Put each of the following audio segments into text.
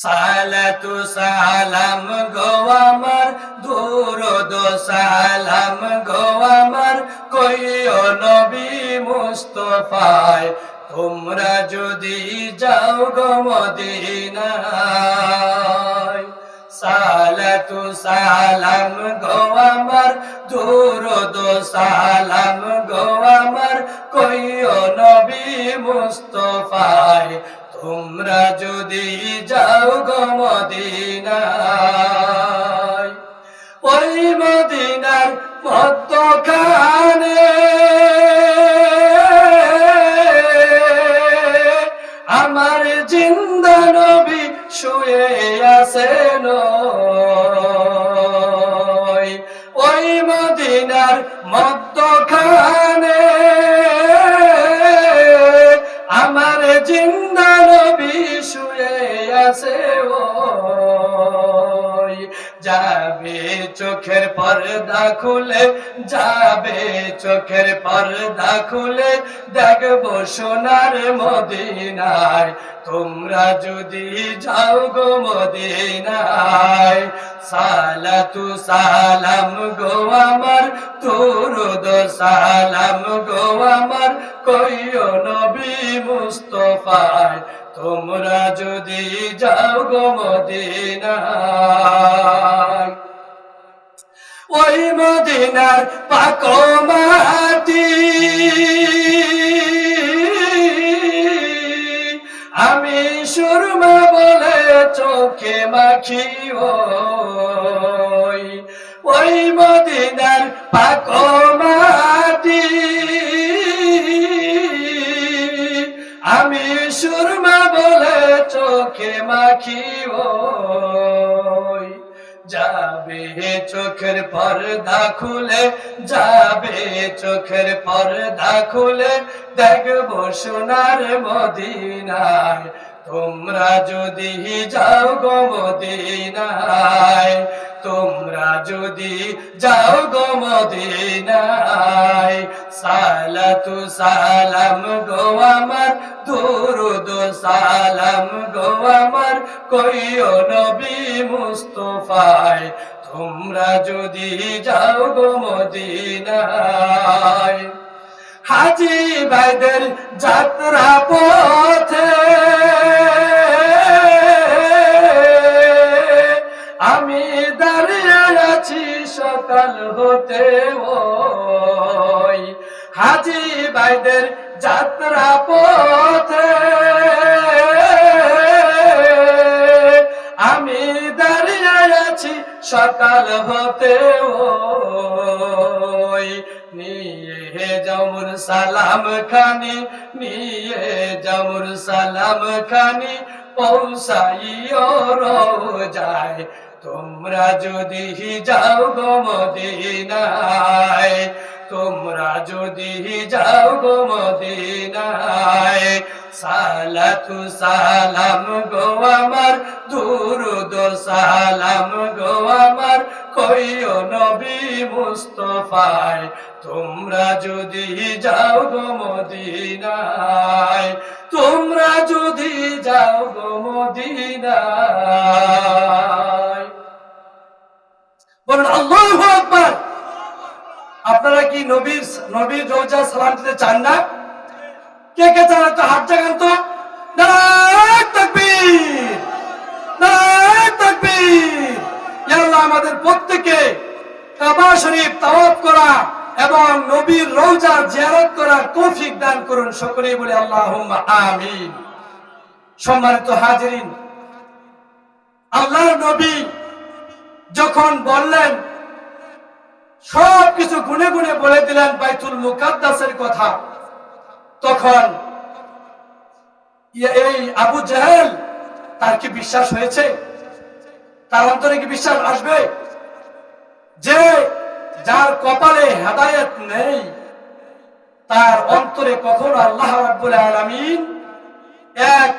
সালাতু সালাম গো আমার, দুরুদ সালাম গো আমার। কইও নবী মুস্তফায়, তোমরা যদি যাও গো মদিনায়। সালাতু সালাম গো আমার, দুরুদ সালাম গো আমার। কইও নবী মুস্তফায় তোমরা যদি যাও গো মদিনায়, ওই মদিনার মধ্যখানে আমার জিন্দা নবী শুয়ে আছেন ওই মদিনার মধ্যখানে আছে, ওই যাবে চোখের পর্দা খুলে, যাবে চোখের পর্দা খুলে, দেখব সোনার মদিনায়। তোমরা যদি যাও গো মদিনায়, সালাতু সালাম গো আমার তুরুদ সালাম গো আমার, কইও নবী মুস্তফায়। তোমরা যদি যাও গো ওই মদিনার পাক মাটি আমি সুরমা বলে চোখে মাখি ওই মদিনার পাক যাবে চোখের পর্দা খুলে, যাবে চোখের পর্দা খুলে, দেখব সোনার মদিনায়। তোমরা যদি যাও গো মদিনায়, তোমরা যদি যাও গো মদিনায়। সালাতু সালাম গো আমার, দুরুদ সালাম গো আমার, কইও নবী মুস্তফায়। তোমরা যদি যাও গো মদিনায়, হাজি ভাইদের যাত্রা পথে, আমি দাঁড়িয়ে আছি সকাল হতে হাজি ভাইদের যাত্রা পথে। হতে ওই। নিয়ে জামুর সালাম খানি, নিয়ে জামুর সালাম খানি, পৌঁছাইও যায় তোমরা যদি যাও গো মদিনায়, তোমরা যদি যাও গো মদিনায় সালাম গো আমার, দুরুদ, সালাম গো আমার। কইও নবী মুস্তফায়, তোমরা যদি যাও গো মদিনায়, তোমরা যদি যাও গো মদিনায়। আপনারা কি নবীর নবীর রোজা সালাম দিতে চান না? কে চান একটা হাত জাগান তো। আল্লাহ, আমাদের প্রত্যেকে কাবা শরীফ তাওয়াফ করা এবং নবীর রওজা জিয়ারত করার তৌফিক দান করুন সকলেই বলে আল্লাহুম্মা আমিন। সম্মানিত হাজিরিন, আল্লাহর নবী যখন বললেন সব কিছু গুনে গুনে বলে দিলেন বাইতুল মুকাদ্দাসের কথা তখন ইয়ে- এই আবু জাহেল তার কি বিশ্বাস হয়েছে? তার অন্তরে কি বিশ্বাস আসবে? যে যার কপালে হেদায়েত নেই, তার অন্তরে কখনো আল্লাহ রাব্বুল আলামিন এক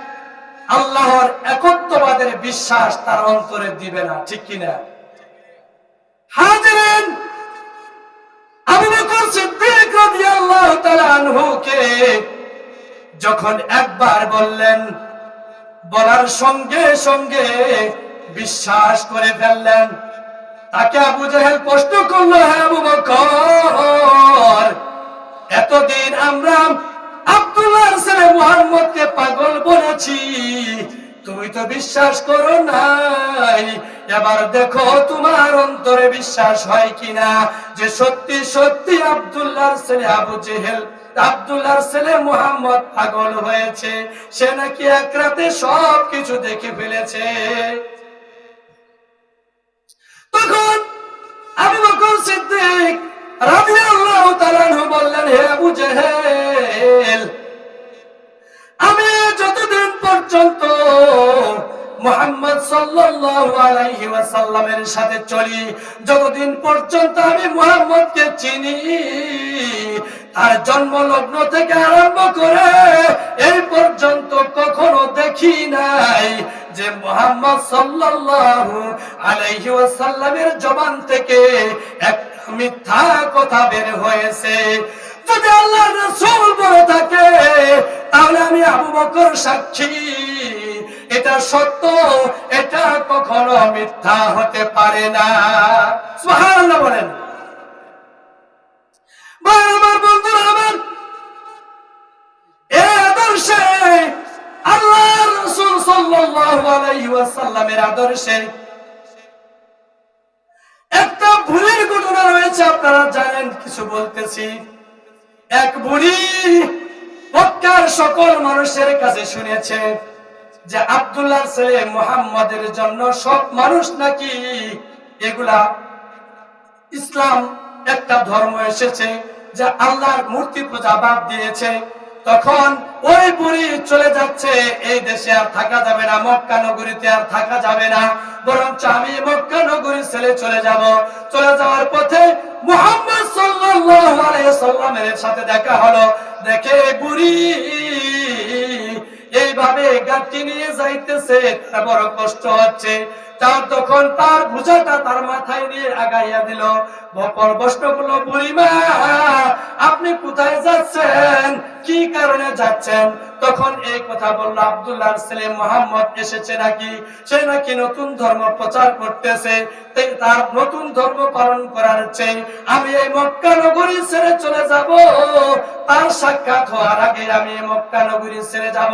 আল্লাহর একত্ববাদের বিশ্বাস তার অন্তরে দিবে না, ঠিক কিনা? হাজিরেন, আবু বকর যখন একবার বললেন, বলার সঙ্গে সঙ্গে বিশ্বাস করে ফেললেন। তাকে আবু জাহেল প্রশ্ন করল হ্যাঁ এতদিন আমরা আব্দুল্লাহর ছেলে মুহাম্মদকে পাগল বলেছি। তুমি তো বিশ্বাস করো নাই। এবার দেখো তোমার অন্তরে বিশ্বাস হয় কিনা। যে সত্যি সত্যি আব্দুল্লাহর ছেলে আবু জেহেল, আব্দুল্লাহর ছেলে মুহাম্মদ পাগল হয়েছে। সে নাকি এক রাতে সব কিছু দেখে ফেলেছে। তখন আবু বকর সিদ্দিক রাদিয়াল্লাহু তাআলা বললেন, হে আবু জেহেল আমি যতদিন পর্যন্ত মোহাম্মদ সাথে চলি, যতদিন পর্যন্ত আমি চিনি, তার থেকে আরম্ভ করে এই পর্যন্ত কখনো দেখি নাই যে মোহাম্মদ সাল্লাল্লাহু আলাইহি ওয়াসাল্লামের জবান থেকে একটা মিথ্যা কথা বের হয়েছে। যদি আল্লাহ রাসূল বলে থাকে, তাহলে আমি আবু বকর সাক্ষী। এটা সত্য, এটা কখনো মিথ্যা হতে পারে না। সুবহানাল্লাহ বলেন। আমার বন্ধুরা, আমার আদর্শে আল্লাহ রাসূল সাল্লাল্লাহু আলাইহি ওয়াসাল্লামের আদর্শে একটা ভুলের ঘটনা রয়েছে, আপনারা জানেন, কিছু বলতেছি। এক বুড়ি মক্কার সকল মানুষের কাছে শুনেছে যে আব্দুল্লাহ ছেলে মুহাম্মাদের জন্য সব মানুষ নাকি এগুলা ইসলাম একটা ধর্ম এসেছে যে আল্লাহর মূর্তি পূজা বাদ দিয়েছে। তখন ওই বুড়ি চলে যাচ্ছে, এই দেশে আর থাকা যাবে না, মক্কা নগরীতে আর থাকা যাবে না। বরঞ্চ আমি মক্কা নগরী ছেলে চলে যাব। চলে যাওয়ার পথে মুহাম্মদ সাল্লাল্লাহু আলাইহি সাল্লামের সাথে দেখা হলো। দেখে বুড়ি এইভাবে গাড়ি নিয়ে যাইতেছে বড় কষ্ট হচ্ছে। তখন তার বোঝাটা তার মাথায় নিয়ে আগাইয়া দিল, বকর প্রশ্ন করল বুড়িমা আপনি কোথায় যাচ্ছেন? কি কারণে যাচ্ছেন? তখন এই কথা বলল আব্দুল্লাহ ছেলে মোহাম্মদ এসেছে নাকি? সে নাকি নতুন ধর্ম প্রচার করতেছে। তার নতুন ধর্ম পালন করার চেয়ে আমি এই মক্কা নগরী ছেড়ে চলে যাব। তার সাক্ষাৎ হওয়ার আগে আমি এই মক্কা নগরী ছেড়ে যাব।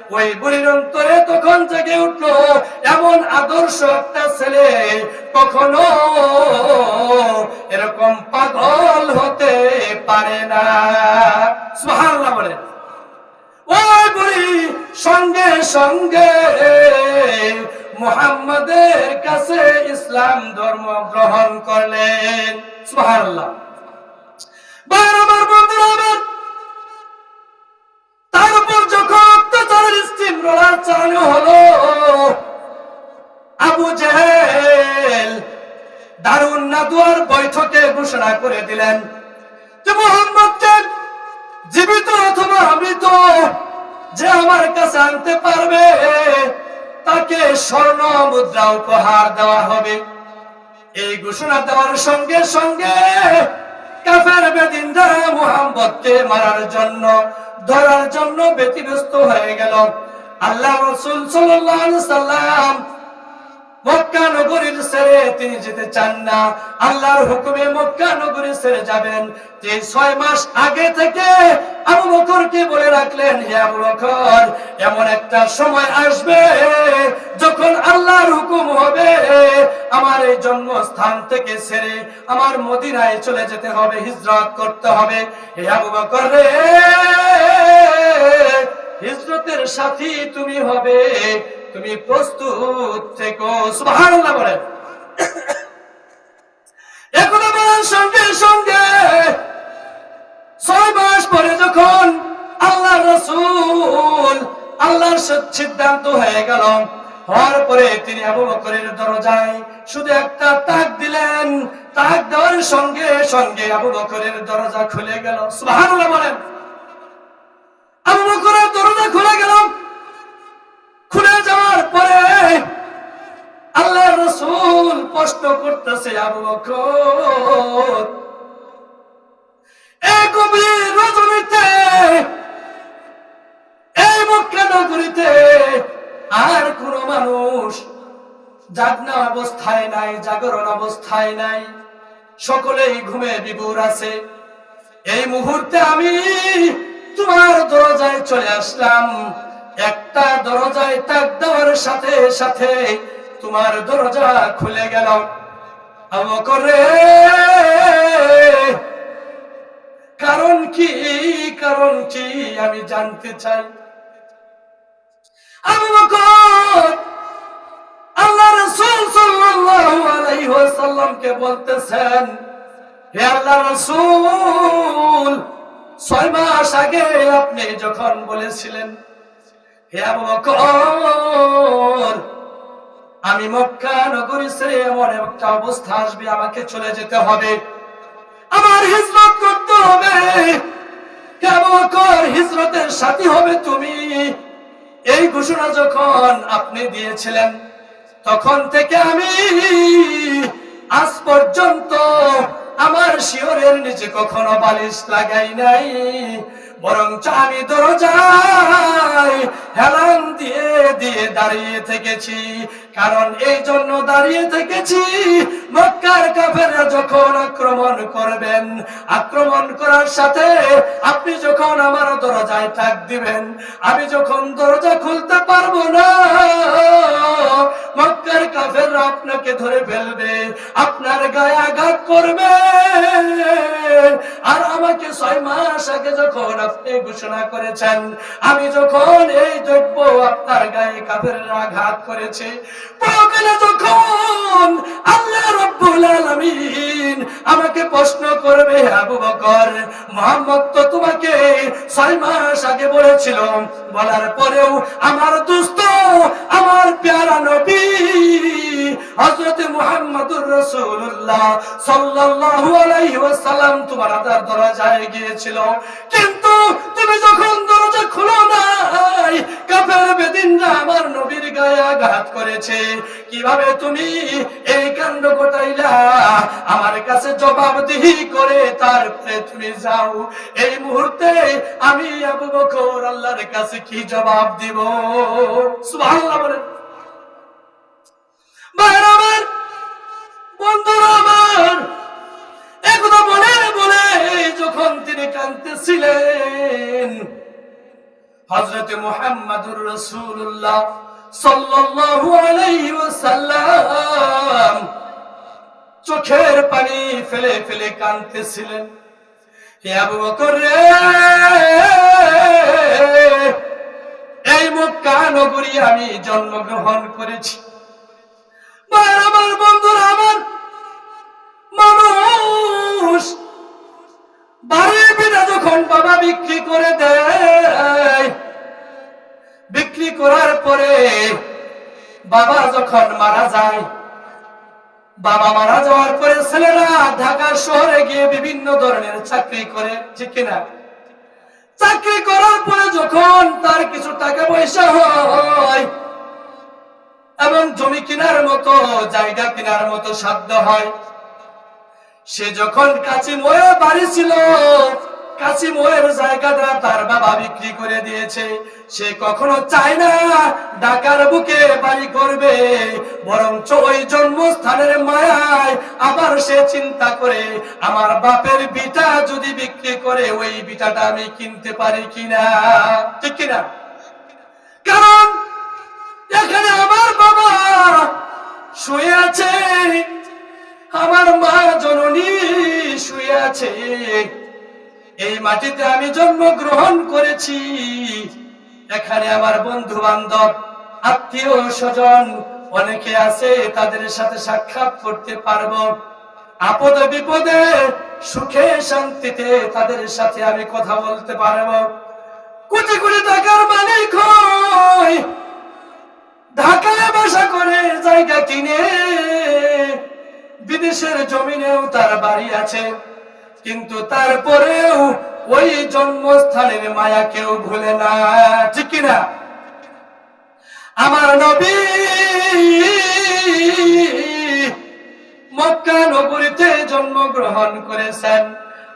ওই বুড়ির অন্তরে তখন জেগে উঠল এমন আদর্শ একটা ছেলে। কখনো এরকম পাগল হতে পারে না। বলেন। ওই বুড়ি সঙ্গে সঙ্গে মুহাম্মাদের কাছে ইসলাম ধর্ম গ্রহণ করলেন। সুবহানাল্লাহ। ঘোষণা করে দিলেন যে মোহাম্মদকে জীবিত অথবা মৃত যে আমার কাছে আনতে পারবে, তাকে স্বর্ণ মুদ্রা উপহার দেওয়া হবে। এই ঘোষণা দেওয়ার সঙ্গে সঙ্গে কাফের বেদিনরা মুহাম্মদকে মারার জন্য, ধরার জন্য ব্যতিব্যস্ত হয়ে গেল। আল্লাহ রসুল সাল্লাম মক্কা নগরীর ছেড়ে তিনি যেতে চান না। আল্লাহর হুকুমে মক্কা নগরী ছেড়ে যাবেন। ছয় মাস আগে থেকে আবু বকরকে বলে রাখলেন, হে আবু বকর, এমন একটা সময় আসবে যখন আল্লাহর হুকুম হবে। আমার এই জন্মস্থান থেকে ছেড়ে আমার মদিনায় চলে যেতে হবে, হিজরত করতে হবে। হে আবু বকর রে, হিজরতের সাথী তুমি হবে। তুমি প্রস্তুত থেকো, সুবহানাল্লাহ বলেন। এখন বলার সঙ্গে সঙ্গে ছয় মাস পরে যখন আল্লাহ রসুল আল্লাহর সিদ্ধান্ত হয়ে গেল, হওয়ার পরে তিনি আবু বকরের দরজায় শুধু একটা তাক দিলেন। তাক দেওয়ার সঙ্গে সঙ্গে আবু বকরের দরজা খুলে গেল, সুবহানাল্লাহ বলেন। প্রশ্ন করতেছে আবু বকর এই গভীর রজনীতে এই মক্কা নগরীতে আর কোন মানুষ জাগনা অবস্থায় নাই, জাগরণ অবস্থায় নাই, সকলেই ঘুমে বিভোর আছে। এই মুহূর্তে আমি তোমার দরজায় চলে আসলাম। একটা দরজায় টাক দেওয়ার সাথে সাথে তোমার দরজা খুলে গেল। করে কারণ কি? কারণ কি? আমি জানতে চাই। আল্লাহ রাসূল বলতেছেন, হে আল্লাহ রাসূল, ছয় মাস আগে আপনি যখন বলেছিলেন, হে আবু বকর আমি মক্কা নগরী ছেড়ে এমন একটা অবস্থা আসবে, আমাকে চলে যেতে হবে। আমার হিজরত করতে হবে। বকর হিজরতের সাথী হবে তুমি? এই ঘোষণা যখন আপনি দিয়েছিলেন, তখন থেকে আমি আজ পর্যন্ত আমার শিওরের নিচে কখনো বালিশ লাগাই নাই। বরং আমি দরজায় হেলান দিয়ে দিয়ে দাঁড়িয়ে থেকেছি। কারণ এই জন্য দাঁড়িয়ে থেকেছি, মক্কার কাফেররা যখন আক্রমণ করবেন, আক্রমণ করার সাথে আপনি যখন আমার দরজায় টাক দিবেন, আমি যখন দরজা খুলতে পারব না, মক্কার কাফেররা আপনাকে ধরে ফেলবে, আপনার গায়ে আঘাত করবে। আর আমাকে ছয় মাস আগে যখন আপনি ঘোষণা করেছেন, আমি যখন এই আপনার গায়ে কাফেররা আঘাত করেছে যখন আল্লাহ রব্বুল আমাকে প্রশ্ন করবে, আবু বকর, মোহাম্মদ তো তোমাকে ছয় মাস আগে বলেছিল। বলার পরেও আমার দুস্থ আমার প্যারা নবী হযরত মুহাম্মদুর রাসূলুল্লাহ সাল্লাল্লাহু আলাইহি তোমার আদার দরজায় গিয়েছিল। কিন্তু তুমি যখন দরজা খুলো নাই, কাফের বেদিনরা আমার নবীর গায়ে আঘাত করেছে। কীভাবে তুমি এই কাণ্ড ঘটাইলা? আমার কাছে জবাবদিহি করে তারপরে তুমি যাও। এই মুহূর্তে আমি আবু বকর আল্লাহর কাছে কি জবাব দিব? সুবহানাল্লাহ বলেন। কাঁদতেছিলেন হযরত মুহাম্মাদুর রাসূলুল্লাহ সাল্লাল্লাহু আলাইহি চোখের পানি ফেলে ফেলে কাঁদতেছিলেন। এই মক্কা নগরী আমি জন্মগ্রহণ করেছি। যখন বাবা বিক্রি করে দেয়, বিক্রি করার পরে বাবা যখন মারা যায়, বাবা মারা যাওয়ার পরে ছেলেরা ঢাকা শহরে গিয়ে বিভিন্ন ধরনের চাকরি করে, ঠিক কিনা? চাকরি করার পরে যখন তার কিছু টাকা পয়সা হয় এবং জমি কেনার মতো, জায়গা কেনার মতো সাধ্য হয়। সে যখন কাছে ময়ে বাড়ি ছিল ময়ের জায়গাটা তার বাবা বিক্রি করে দিয়েছে। সে কখনো চায় না ঢাকার বুকে বাড়ি করবে বরং ওই জন্মস্থানের মায়ায় আবার সে চিন্তা করে, আমার বাপের বিটা যদি বিক্রি করে, ওই বিটাটা আমি কিনতে পারি কিনা? ঠিক কিনা? কারণ এখানে আমার বাবা শুয়ে আছে, আমার মা জননী শুয়ে আছে। এই মাটিতে আমি জন্মগ্রহণ করেছি। এখানে আমার বন্ধু বান্ধব আত্মীয় স্বজন, অনেকে আছে, তাদের সাথে সাক্ষাৎ করতে পারব। আপদে বিপদে, সুখে, শান্তিতে তাদের সাথে আমি কথা বলতে পারব। কোটি কোটি টাকার মালিক ঢাকায় বাসা করে জায়গা কিনে, বিদেশের জমিনেও তার বাড়ি আছে। কিন্তু তারপরেও ওই জন্মস্থানের মায়া কেউ ভুলে না, ঠিক কিনা? আমার নবী মক্কা নগরীতে জন্মগ্রহণ করেছেন।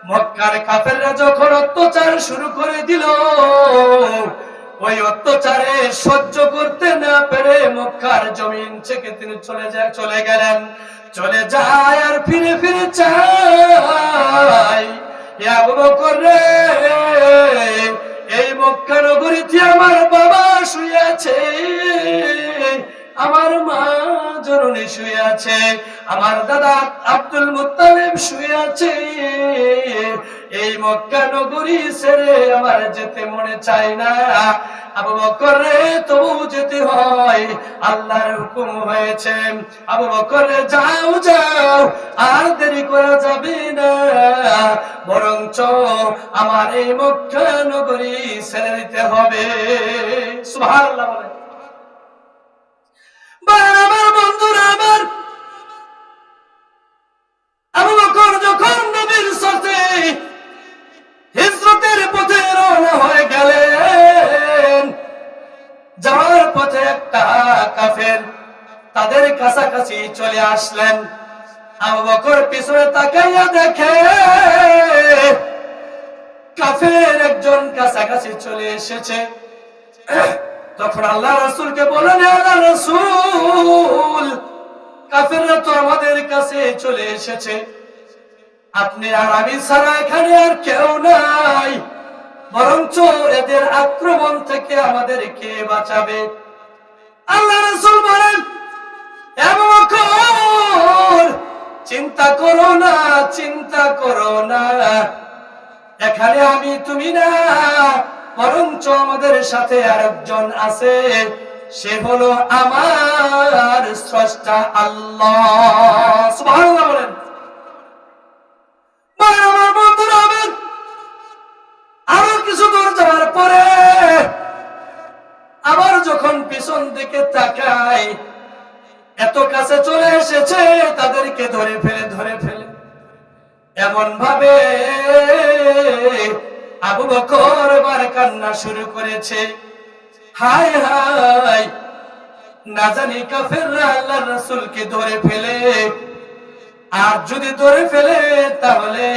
মক্কার কাফেররা যখন অত্যাচার শুরু করে দিল, ওই অত্যাচারে সহ্য করতে না পেরে মক্কার জমিন থেকে তিনি চলে যায় চলে গেলেন। চলে যায় আর ফিরে ফিরে রে, এই মক্কা নগরীতে আমার বাবা শুয়ে আছে। আমার মা জননী শুয়ে আছে, আমার দাদা আব্দুল মুত্তালিব শুয়ে আছে। এই মক্কা নগরী ছেড়ে আমার যেতে মনে চায় না। আবু বকর তবু যেতে হয়, আল্লাহর হুকুম হয়েছে। আবু বকর, যাও যাও, আর দেরি করা যাবে না। বরঞ্চ আমার এই মক্কা নগরী ছেড়ে দিতে হবে। সুবহানাল্লাহ বলেন। কাফের চলে আসলেন। আবু বকর পিছনে তাকাইয়া দেখে, কাফের একজন কাছাকাছি চলে এসেছে। তখন আল্লাহ রসুলকে বলেন আল্লাহ রসুল কাফেররা তো আমাদের কাছে চলে এসেছে। আপনি আর আমি ছাড়া এখানে আর কেউ নাই। বরঞ্চ এদের আক্রমণ থেকে আমাদের কে বাঁচাবে। আল্লাহ রসুল বলেন "এ আবু বকর, চিন্তা করো না চিন্তা করো না। এখানে আমি তুমি না বরঞ্চ আমাদের সাথে আরেকজন আছে। সে হলো আমার স্রষ্টা আল্লাহ। সুবহানাল্লাহ বলেন। আমার বন্ধুরা আমার আরও কিছু দূর যাওয়ার পরে আবার যখন পিছন দিকে তাকাই এত কাছে চলে এসেছে, তাদেরকে ধরে ফেলে ধরে ফেলে। এমন ভাবে আবু বকর কান্না শুরু করেছে। হায় হায়, না জানি কাফেররা আল্লাহ রাসূলকে ধরে ফেলে। আর যদি ধরে ফেলে, তাহলে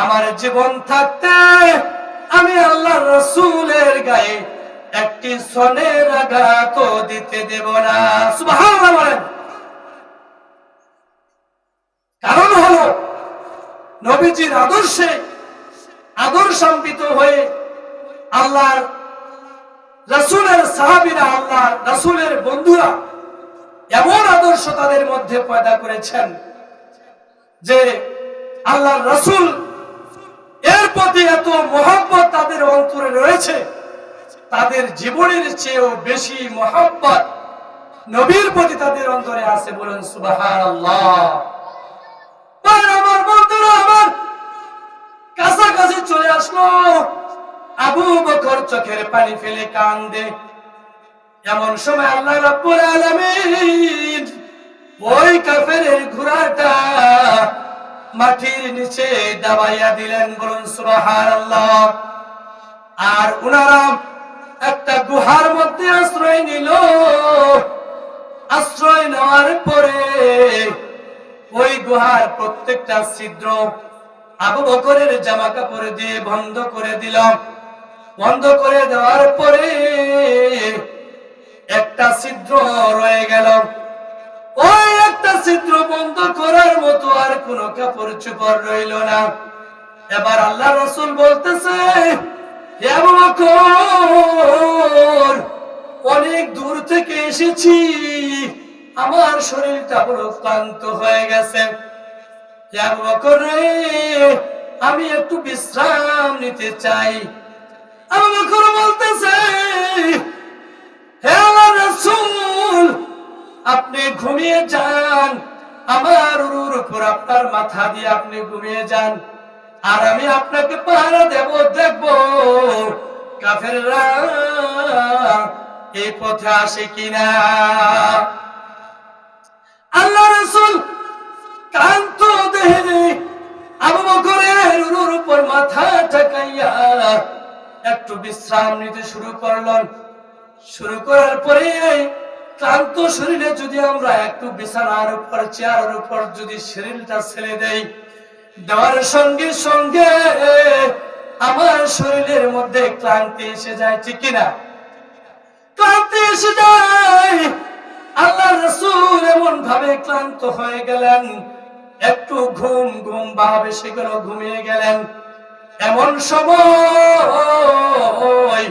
আমার জীবন থাকতে আমি আল্লাহ রসুলের গায়ে একটি সনের আঘাত দিতে দেব না। সুবহানাল্লাহ কারণ হলো, নবীজির আদর্শে, আদর্শান্বিত হয়ে আল্লাহর রসুলের সাহাবিরা আল্লাহ, রসুলের বন্ধুরা এমন আদর্শ তাদের মধ্যে পয়দা করেছেন যে আল্লাহর রসুল এর প্রতি এত মহব্বত তাদের অন্তরে রয়েছে। তাদের জীবনের চেয়েও বেশি মহব্বত নবীর প্রতি তাদের অন্তরে আছে বলেন সুবাহান আমার বন্ধুরা, আমার কাছাকাছি চলে আসলো। আবু বকর চোখের পানি ফেলে কান্দে। এমন সময় আল্লাহ রাব্বুল আলামিন ওই কাফেরের ঘোড়াটা মাটির নিচে দাবাইয়া দিলেন, বলুন সুবহানাল্লাহ। আর উনারা একটা গুহার মধ্যে আশ্রয় নিল। আশ্রয় নেওয়ার পরে ওই গুহার প্রত্যেকটা ছিদ্র আবু বকরের জামা কাপড় দিয়ে বন্ধ করে দিলাম বন্ধ করে দেওয়ার পরে একটা ছিদ্র রয়ে গেল। ওই একটা ছিদ্র বন্ধ করার মতো আর কোনো কাপড় চোপড় রইল না। এবার আল্লাহ রসুল বলতেছে, "হে আবু অনেক দূর থেকে এসেছি। আমার শরীরটা বড় ক্লান্ত হয়ে গেছে। আমি একটু বিশ্রাম নিতে চাই। আপনি ঘুমিয়ে যান। আমার উরুর উপর আপনার মাথা দিয়ে আপনি ঘুমিয়ে যান। আর আমি আপনাকে পাহারা দেব, দেখব। কাফেররা এই পথে আসে কিনা? আল্লাহ রাসূল কান্ত দেহে আবু বকরের উরুর উপর মাথা ঠাকাইয়া একটু বিশ্রাম নিতে শুরু করলেন। শুরু করার পরে ক্লান্ত শরীরে যদি আমরা একটু বিছানার উপর, চেয়ারের উপর যদি শরীরটা ছেড়ে দেই, দেওয়ার সঙ্গে সঙ্গে আমার শরীরের মধ্যে ক্লান্তি এসে যায়, ঠিক কিনা? ক্লান্তি এসে যায়। আল্লাহ রসুল এমন ভাবে ক্লান্ত হয়ে গেলেন। একটু ঘুম ঘুম ভাব এসে গেল ঘুমিয়ে গেলেন। এমন সময়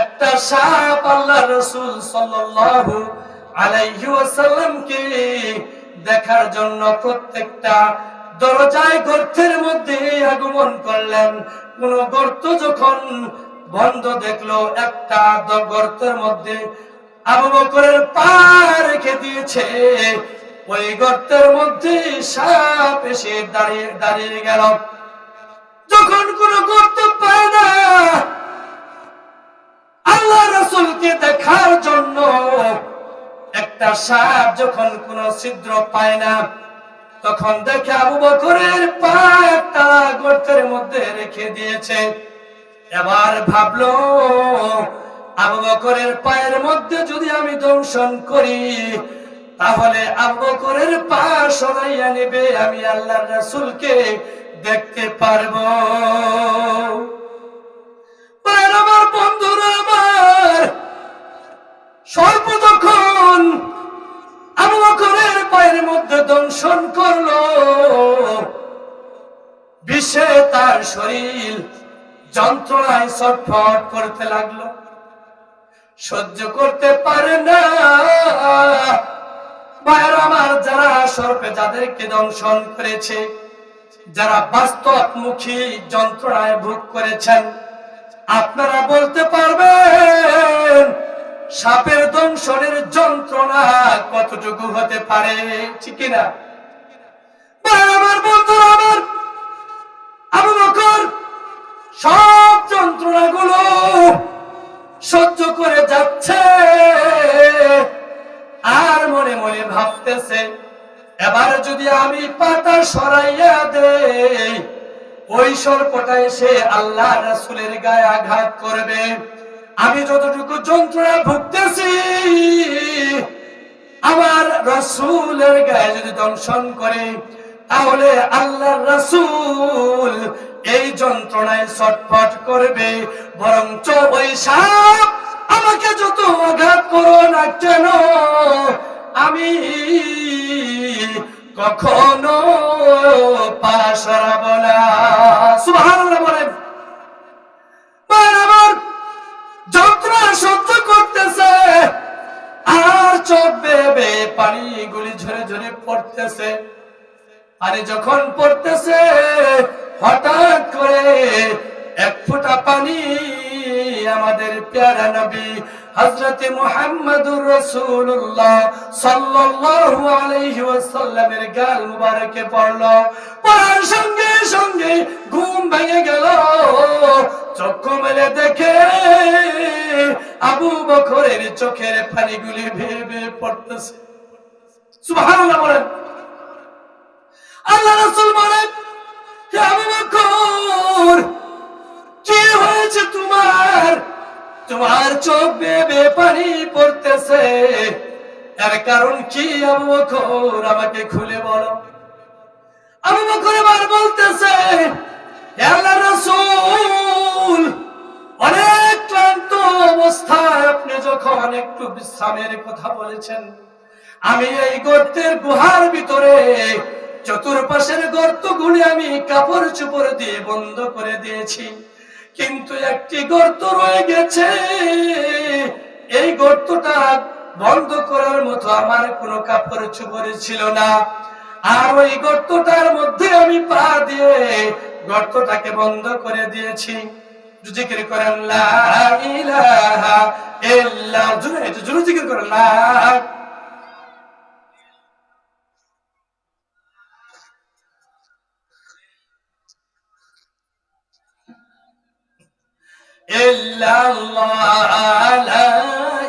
একটা সাপ আল্লাহ রসুল সাল্লাল্লাহু আলাইহি ওয়াসাল্লামকে দেখার জন্য প্রত্যেকটা দরজায় গর্তের মধ্যে আগমন করলেন। কোন গর্ত যখন বন্ধ দেখল, একটা গর্তের মধ্যে আবু বকরের পা রেখে দিয়েছে। ওই গর্তের মধ্যে সাপ এসে দাঁড়িয়ে দাঁড়িয়ে গেল। যখন কোন গর্ত আল্লাহ রসুলকে দেখার জন্য একটা সাপ যখন ছিদ্র পায় না, তখন দেখে আবু বকরের পা একটা গর্তের মধ্যে রেখে দিয়েছে। এবার ভাবলো, আবু বকরের পায়ের মধ্যে যদি আমি দংশন করি, তাহলে আবু বকরের পা সরাইয়া নেবে, আমি আল্লাহ রাসূলকে দেখতে পারব। আমার বন্ধুরা আমার সর্প যখন আবু বকরের পায়ের মধ্যে দংশন করল বিশ্বে তার শরীর যন্ত্রণায় ছটফট করতে লাগল। সহ্য করতে পারে না। ভাইয়ের আমার যারা সর্পে যাদেরকে দংশন করেছে যারা বাস্তবমুখী যন্ত্রণায় ভোগ করেছেন, আপনারা বলতে পারবেন, সাপের দংশনের যন্ত্রণা কতটুকু হতে পারে, ঠিক না আমার বন্ধুরা, আমার সহ্য করে যাচ্ছে, আর মনে মনে ভাবতেছে এবার যদি আমি পাতা সরাইয়া দেই, ওই সর্পটা এসে আল্লাহ রাসূলের গায়ে আঘাত করবে। আমি যতটুকু যন্ত্রণা ভুগতেছি, আমার রাসূলের গায়ে যদি দংশন করে, তাহলে আল্লাহ রাসুল এই যন্ত্রণায় ছটফট করবে। বরঞ্চ ওই সাপ আমাকে যত আঘাত করো না কেন আমি কখনো বলেন। যন্ত্রণা সহ্য করতেছে, আর চোখ বেবে পানি গুলি ঝরে ঝরে পড়তেছে। আরে যখন পড়তেছে, হঠাৎ করে এক ফোঁটা পানি আমাদের প্যারা নবী হযরতে মুহাম্মদুর ওয়াসাল্লামের গাল মুবারকে পড়ল। পড়ার সঙ্গে সঙ্গে ঘুম ভেঙে গেল। চক্ষু মেলে দেখে আবু বকরের চোখের পানিগুলি ভেবে ভেবে পড়তেছে। সুবহানাল্লাহ বলেন। আল্লাহ রাসূল বলেন আবু বকর কি হয়েছে তোমার? তোমার চোখ বেবে পানি পড়তেছে। কারণ কি আবু বকর? আমাকে খুলে আবু বকর বলতেছে, হে আল্লাহ রাসূল, অনেক ক্লান্ত অবস্থায় আপনি যখন একটু বিশ্রামের কথা বলেছেন, আমি এই গর্তের গুহার ভিতরে চতুর্পাশের গর্তগুলি আমি কাপড় চোপড় দিয়ে বন্ধ করে দিয়েছি। কিন্তু একটি গর্ত রয়ে গেছে। এই গর্তটা বন্ধ করার মতো আমার কোনো কাপড় চোপড় ছিল না। আর ওই গর্তটার মধ্যে আমি পা দিয়ে গর্তটাকে বন্ধ করে দিয়েছি। জিকির করেন, লা ইলাহা ইল্লা জুরে জিকির করেন, লা إلا الله لا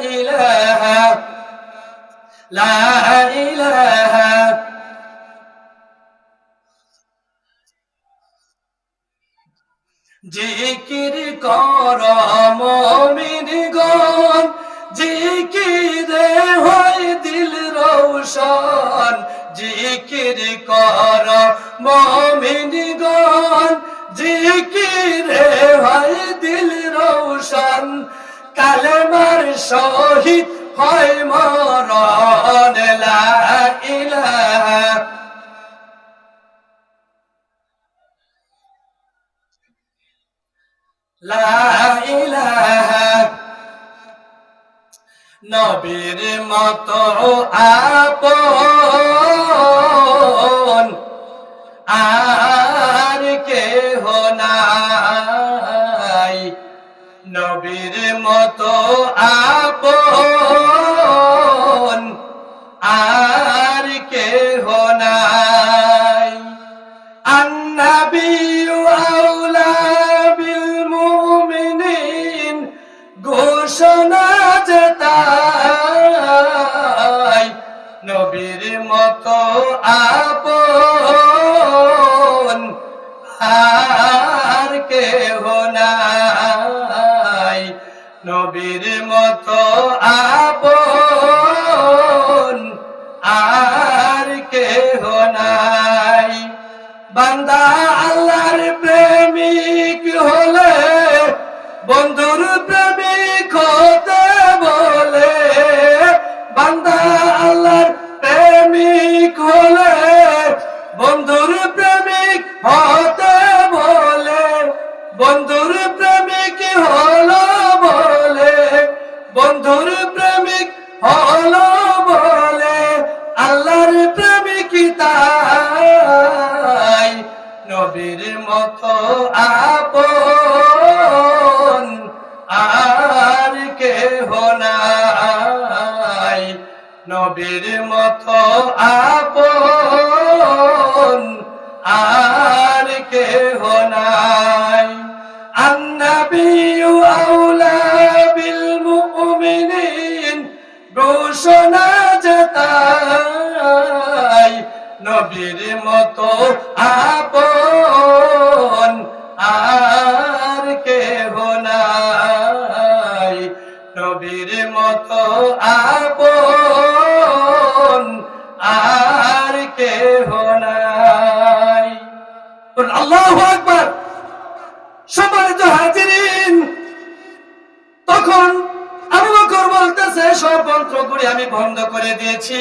إله لا إله জিকির কর মমিন গণ জিকিরে হো রৌশন জিকির কর মমিনগণ জিকিরে হয় দিল রৌশন কালেমার শহীদ হয় মরণ নবীর মতো আপন আর কেহ নাই। নবীর মতো আপন নবীর মতো আপন আর কেহ নাই। বান্দা আল্লাহর প্রেমিক হলে, বন্ধুর প্রেমিক হতে বলে। বান্দা আল্লাহর প্রেমিক হলে, বন্ধুর প্রেমিক হতে কত আপন, আর কেহ নাই। আন্নাবিউ আউলা বিল মুমিনিন ঘোষণা জেতাই নবীর মত আপন, আর কেহ নাই। নবীর মত আপন। তখন আবু বকর বলতেছে, সব মন্ত্র করে আমি বন্ধ করে দিয়েছি,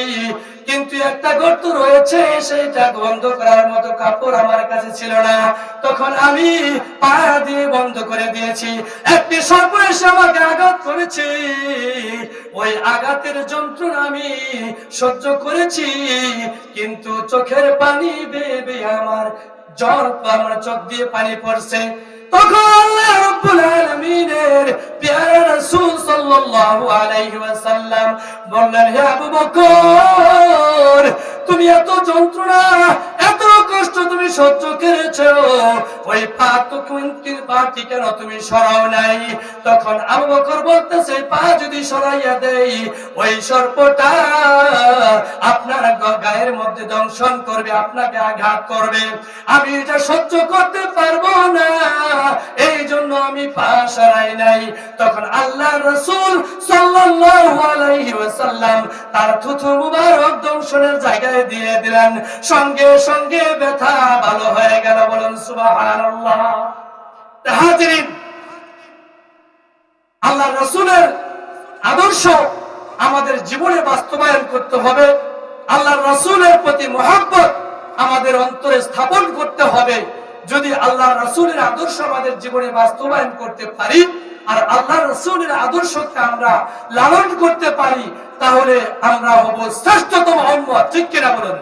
কিন্তু একটা গর্ত রয়েছে, সেইটা বন্ধ করার মতো কাপড় আমার কাছে ছিল না। তখন আমি পা দিয়ে বন্ধ করে দিয়েছি। একটি সর্প এসে আমাকে আঘাত করেছে। ওই আঘাতের যন্ত্রণা আমি সহ্য করেছি, কিন্তু চোখের পানি বেবে আমার জ্বর আমার চোখ দিয়ে পানি পড়ছে। তখন আল্লাহ রাব্বুল আলামিনের সাল্লাল্লাহু আলাইহি ওয়াসাল্লাম বললেন, হে আবু বকর, তুমি এত যন্ত্রণা, এত কষ্ট তুমি সহ্য করেছ। ওই পা তো পাটি কেন তুমি সরাও নাই? তখন আবু বকর বলতেছে পা যদি সরাইয়া দেই, ওই সর্পটা আপনার গায়ের মধ্যে দংশন করবে, আপনাকে আঘাত করবে। আমি এটা সহ্য করতে পারব না, এই জন্য আমি পা সরাই নাই। তখন আল্লাহ রসুল সাল্লাল্লাহু আলাইহি ওয়াসাল্লাম তার থুথু মুবারক দংশনের জায়গায় দিয়ে দিলেন। সঙ্গে সঙ্গে ব্যথা ভালো হয়ে গেল আল্লাহ রসুলের আদর্শ আমাদের জীবনে বাস্তবায়ন করতে হবে। আল্লাহ রসুলের প্রতি মহাব্বত আমাদের অন্তরে স্থাপন করতে হবে। যদি আল্লাহ রসুলের আদর্শ আমাদের জীবনে বাস্তবায়ন করতে পারি আর আল্লাহ রসুলের আদর্শকে আমরা লালন করতে পারি, তাহলে আমরা হব শ্রেষ্ঠতম অম্মত ঠিক কিনা বলুন?